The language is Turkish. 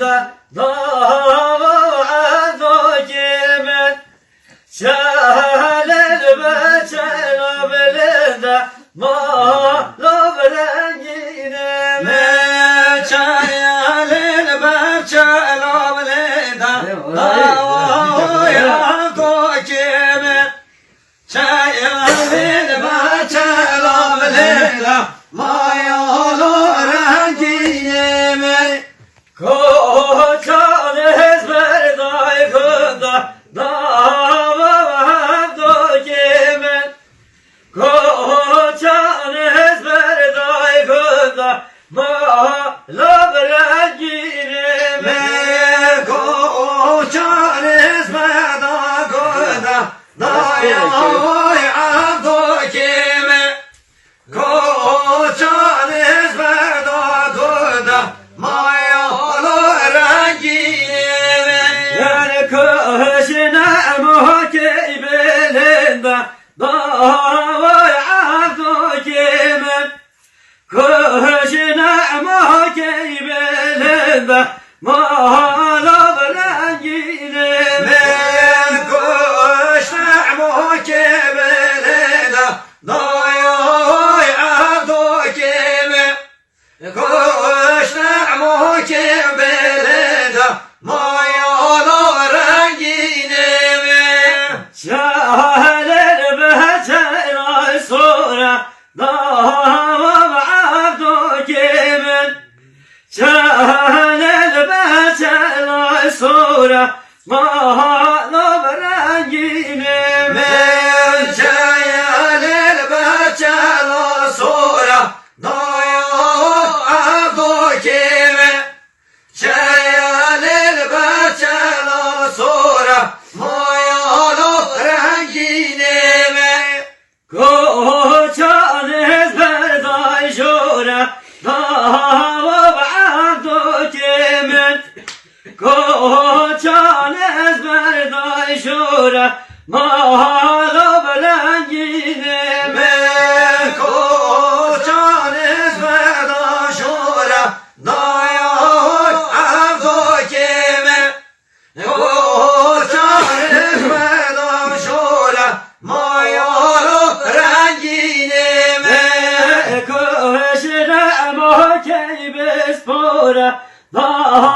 beleda Dava dokimen Şalel beçela beleda Malov rengine Meçayalil berçelo beleda Davaya dokime Çayalil berçelo beleda Mayolu rengine Koçan daykında Malov rengine Meko çarez meda koda Dayay abdo kime Ko çarez meda koda Maya olo rengine Yani kışına muhakey belinde Kışına muhakey belinde Malav rengine. Ben koşna mukebeleda Dayay abdo kime Şaheler beçer ay sonra Mahalım rengine Ben çayalel beçela sonra Dayay abdo kime Çayalel beçela sonra Mayalı rengine mi? Koçan ezber day şura Koçan ezber day şura Mahalım rengine Ben koçan ezmeda şura Dayay abdo kime Koçan ezmeda şura Mayalı rengine mi? Kışına mahkey bespora Davam